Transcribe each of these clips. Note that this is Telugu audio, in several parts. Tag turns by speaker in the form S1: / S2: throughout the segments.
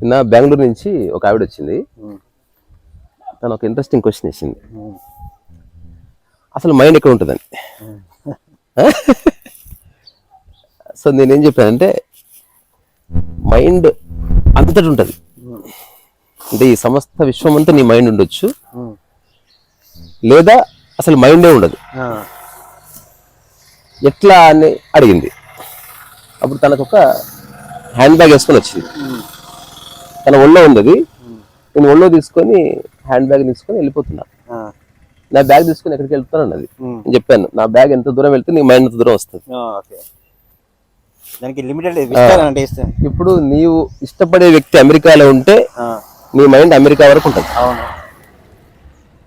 S1: నిన్న బెంగళూరు నుంచి ఒక ఆవిడ వచ్చింది. తను ఒక ఇంట్రెస్టింగ్ క్వశ్చన్ ఇచ్చింది. అసలు మైండ్ ఎక్కడ ఉంటుందని సో నేనేం చెప్పానంటే మైండ్ అంతటి ఉంటుంది అంటే ఈ సమస్త విశ్వం అంతా నీ మైండ్ ఉండొచ్చు. లేదా అసలు మైండే ఉండదు. ఎట్లా అని అడిగింది అప్పుడు తనకు ఒక హ్యాండ్ బ్యాగ్ వేసుకొని వచ్చింది. తన ఒళ్ళో ఉంది అది. నేను ఒళ్ళో తీసుకొని హ్యాండ్ బ్యాగ్ తీసుకొని వెళ్ళిపోతున్నా. నా బ్యాగ్ తీసుకొని ఎక్కడికి వెళ్తాను అన్నది
S2: ఉమ్.
S1: నేను చెప్పాను నా బ్యాగ్ ఎంత దూరం వెళ్తే నీ మైండ్ అంత దూరం వస్తుంది
S2: దానికి లిమిటెడ్
S1: ఇప్పుడు నీవు ఇష్టపడే వ్యక్తి అమెరికాలో ఉంటే. నీ మైండ్ అమెరికా వరకు ఉంటుంది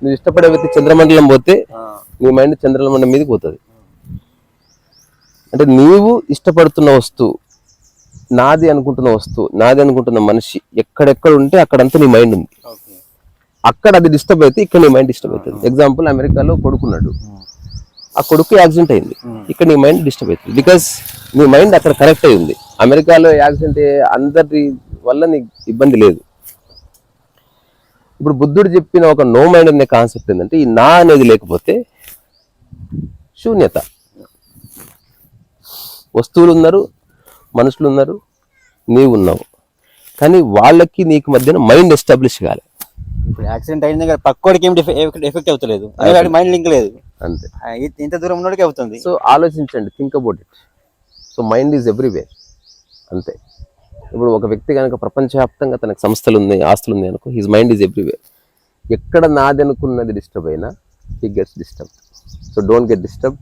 S1: నువ్వు ఇష్టపడే వ్యక్తి చంద్రమండలం పోతే. నీ మైండ్ చంద్రమండలం మీదకి పోతుంది అంటే నీవు ఇష్టపడుతున్న వస్తువు నాది అనుకుంటున్న వస్తువు నాది అనుకుంటున్న మనిషి ఎక్కడెక్కడ ఉంటే అక్కడంతా నీ మైండ్ ఉంది. అక్కడ అది డిస్టర్బ్ అయితే ఇక్కడ నీ మైండ్ డిస్టర్బ్ అవుతుంది. ఎగ్జాంపుల్ అమెరికాలో కొడుకున్నాడు. ఆ కొడుకు యాక్సిడెంట్ అయింది. ఇక్కడ నీ మైండ్ డిస్టర్బ్ అవుతుంది. బికాస్ నీ మైండ్ అక్కడ కరెక్ట్ అయి ఉంది. అమెరికాలో యాక్సిడెంట్ అందరి వల్ల నీకు ఇబ్బంది లేదు. ఇప్పుడు బుద్ధుడు చెప్పిన ఒక నో మైండ్ అనే కాన్సెప్ట్ ఏంటంటే ఈ నా అనేది లేకపోతే శూన్యత. వస్తువులు ఉన్నారు మనుషులు ఉన్నారు నీవు ఉన్నావు కానీ వాళ్ళకి నీకు మధ్యన మైండ్ ఎస్టాబ్లిష్ కాలే.
S2: ఇప్పుడు యాక్సిడెంట్ అయింది కానీ పక్కోడికి ఏం ఎఫెక్ట్ అవుతలేదు. మైండ్ లింక్ లేదు.
S1: అంతే.
S2: ఇంత దూరం ఉన్నోడికి అవుతుంది.
S1: సో ఆలోచించండి think about it so mind is everywhere అంతే. ఇప్పుడు ఒక వ్యక్తి కనుక ప్రపంచవ్యాప్తంగా తనకు సంస్థలు ఉన్నాయి ఆస్తులు ఉన్నాయి అనుకో హిజ్ మైండ్ ఈజ్ ఎవ్రీవేర్ ఎక్కడ నాది అనుకున్నది డిస్టర్బ్ అయినా he gets disturb so don't get disturb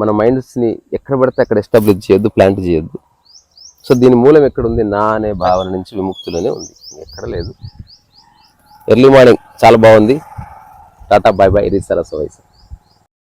S1: మన మైండ్స్ని ఎక్కడ పడితే అక్కడ ఎస్టాబ్లిష్ చేయొద్దు ప్లాంట్ చేయొద్దు. సో దీని మూలం ఎక్కడ ఉంది నా అనే భావన నుంచి విముక్తిలోనే ఉంది. ఎక్కడ లేదు. ఎర్లీ మార్నింగ్ చాలా బాగుంది. టాటా బాయ్ బాయ్ ఇది సరస్సు వయసు